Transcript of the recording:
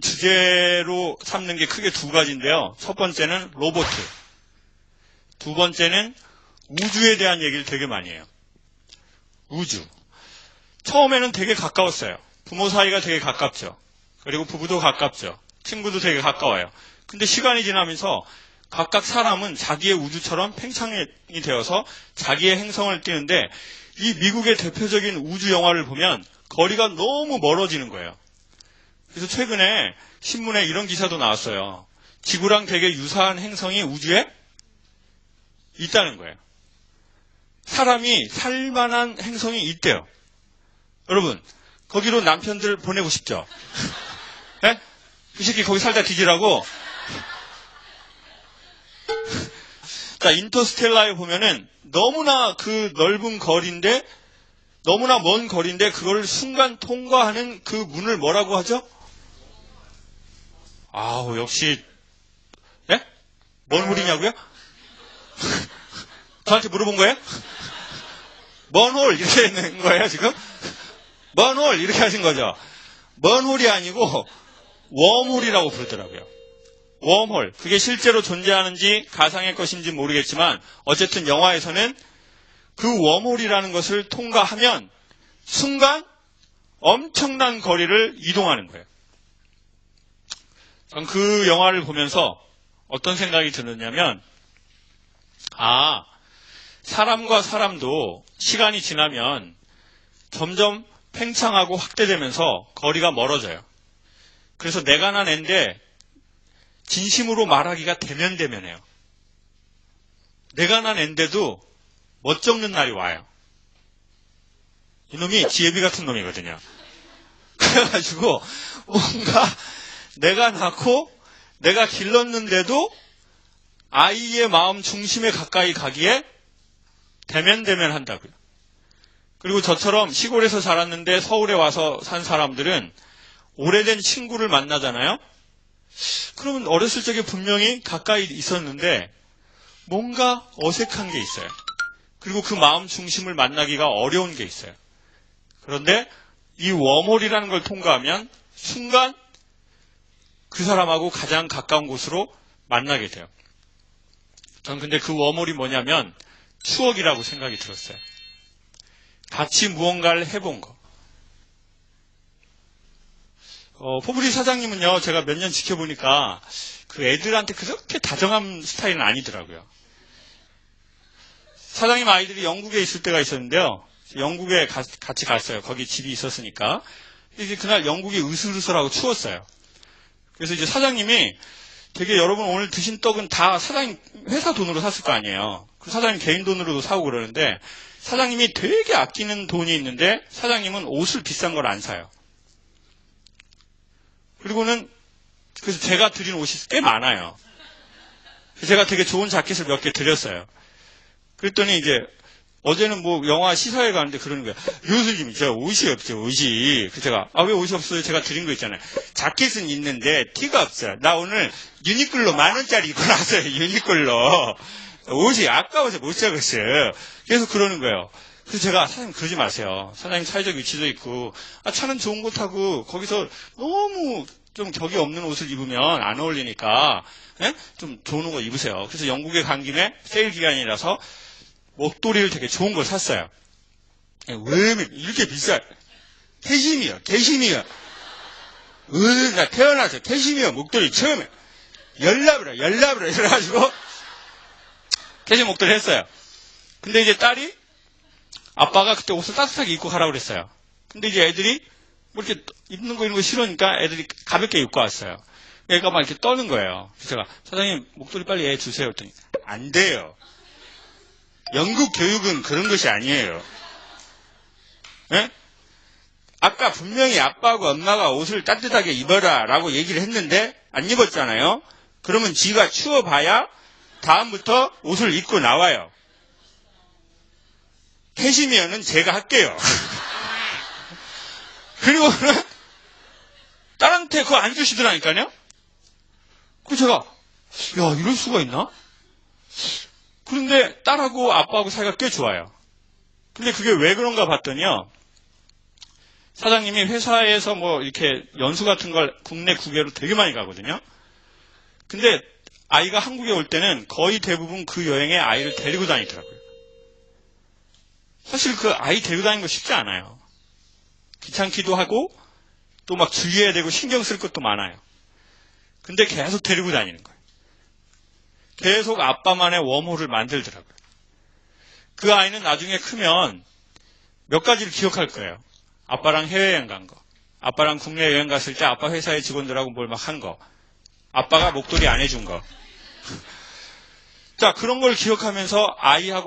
주제로 삼는 게 크게 두 가지인데요. 첫 번째는 로보트. 두 번째는 우주에 대한 얘기를 되게 많이 해요. 우주. 처음에는 되게 가까웠어요. 부모 사이가 되게 가깝죠. 그리고 부부도 가깝죠. 친구도 되게 가까워요. 근데 시간이 지나면서 각각 사람은 자기의 우주처럼 팽창이 되어서 자기의 행성을 띄는데 이 미국의 대표적인 우주 영화를 보면 거리가 너무 멀어지는 거예요. 그래서 최근에 신문에 이런 기사도 나왔어요. 지구랑 되게 유사한 행성이 우주에 있다는 거예요. 사람이 살만한 행성이 있대요. 여러분, 거기로 남편들 보내고 싶죠? 예? 이 새끼 거기 살다 뒤지라고? 자, 인터스텔라에 보면은 너무나 그 넓은 거리인데, 너무나 먼 거리인데, 그걸 순간 통과하는 그 문을 뭐라고 하죠? 아우, 역시, 예? 뭔 물이냐고요? 저한테 물어본 거예요? 먼 홀, 이렇게 있는 거예요, 지금? 먼 홀, 이렇게 하신 거죠? 먼 홀이 아니고, 웜홀이라고 부르더라고요. 웜홀. 그게 실제로 존재하는지 가상의 것인지 모르겠지만, 어쨌든 영화에서는 그 웜홀이라는 것을 통과하면, 순간 엄청난 거리를 이동하는 거예요. 전 그 영화를 보면서 어떤 생각이 들었냐면, 아, 사람과 사람도 시간이 지나면 점점 팽창하고 확대되면서 거리가 멀어져요. 그래서 내가 난 앤데 진심으로 말하기가 대면대면해요. 내가 난 앤데도 멋쩍는 날이 와요. 이놈이 지혜비 같은 놈이거든요. 그래가지고 뭔가 내가 낳고 내가 길렀는데도 아이의 마음 중심에 가까이 가기에 대면대면 한다고요. 그리고 저처럼 시골에서 자랐는데 서울에 와서 산 사람들은 오래된 친구를 만나잖아요? 그러면 어렸을 적에 분명히 가까이 있었는데 뭔가 어색한 게 있어요. 그리고 그 마음 중심을 만나기가 어려운 게 있어요. 그런데 이 웜홀이라는 걸 통과하면 순간 그 사람하고 가장 가까운 곳으로 만나게 돼요. 전 근데 그 웜홀이 뭐냐면 추억이라고 생각이 들었어요. 같이 무언가를 해본 거. 어, 포브리 사장님은요, 제가 몇 년 지켜보니까 그 애들한테 그렇게 다정한 스타일은 아니더라고요. 사장님 아이들이 영국에 있을 때가 있었는데요. 영국에 가- 같이 갔어요. 거기 집이 있었으니까. 이제 그날 영국이 으슬으슬하고 추웠어요. 그래서 이제 사장님이 되게 여러분 오늘 드신 떡은 다 사장님 회사 돈으로 샀을 거 아니에요. 그 사장님 개인 돈으로도 사고 그러는데 사장님이 되게 아끼는 돈이 있는데 사장님은 옷을 비싼 걸 안 사요. 그리고는 그래서 제가 드린 옷이 꽤 많아요. 제가 되게 좋은 자켓을 몇 개 드렸어요. 그랬더니 이제 어제는 뭐 영화 시사회 가는데 그러는 거야. 교수님, 저 옷이 없죠, 옷이. 그래서 제가, 아, 왜 옷이 없어요? 제가 드린 거 있잖아요. 자켓은 있는데 티가 없어요. 나 오늘 유니클로 만 원짜리 입고 나왔어요, 유니클로. 옷이 아까워서 못 사겠어요. 계속 그러는 거예요. 그래서 제가 사장님 그러지 마세요. 사장님 사회적 위치도 있고, 아, 차는 좋은 거 타고 거기서 너무 좀 격이 없는 옷을 입으면 안 어울리니까, 예? 좀 좋은 거 입으세요. 그래서 영국에 간 김에 세일 기간이라서 목도리를 되게 좋은 걸 샀어요. 왜 이렇게 비싸? 캐시미어, 캐시미어. 으, 나 태어나서 캐시미어 목도리 처음에 열납이라, 열납이라 이래가지고 캐시 목도리 했어요. 근데 이제 딸이 아빠가 그때 옷을 따뜻하게 입고 가라고 그랬어요. 근데 이제 애들이 뭐 이렇게 입는 거 이런 거 싫으니까 애들이 가볍게 입고 왔어요. 애가 막 이렇게 떠는 거예요. 그래서 제가 사장님 목도리 빨리 애 주세요. 했더니 안 돼요. 영국 교육은 그런 것이 아니에요. 예? 아까 분명히 아빠하고 엄마가 옷을 따뜻하게 입어라 라고 얘기를 했는데 안 입었잖아요. 그러면 지가 추워봐야 다음부터 옷을 입고 나와요. 캐시미어는 제가 할게요. 그리고는 딸한테 그거 안 주시더라니까요. 그 제가 야 이럴 수가 있나? 그런데 딸하고 아빠하고 사이가 꽤 좋아요. 근데 그게 왜 그런가 봤더니요. 사장님이 회사에서 뭐 이렇게 연수 같은 걸 국내 국외로 되게 많이 가거든요. 근데 아이가 한국에 올 때는 거의 대부분 그 여행에 아이를 데리고 다니더라고요. 사실 그 아이 데리고 다니는 거 쉽지 않아요. 귀찮기도 하고 또 막 주의해야 되고 신경 쓸 것도 많아요. 근데 계속 데리고 다니는 거예요. 계속 아빠만의 웜홀을 만들더라고요. 그 아이는 나중에 크면 몇 가지를 기억할 거예요. 아빠랑 해외여행 간 거. 아빠랑 국내 여행 갔을 때 아빠 회사의 직원들하고 뭘 막 한 거. 아빠가 목도리 안 해준 거. 자, 그런 걸 기억하면서 아이하고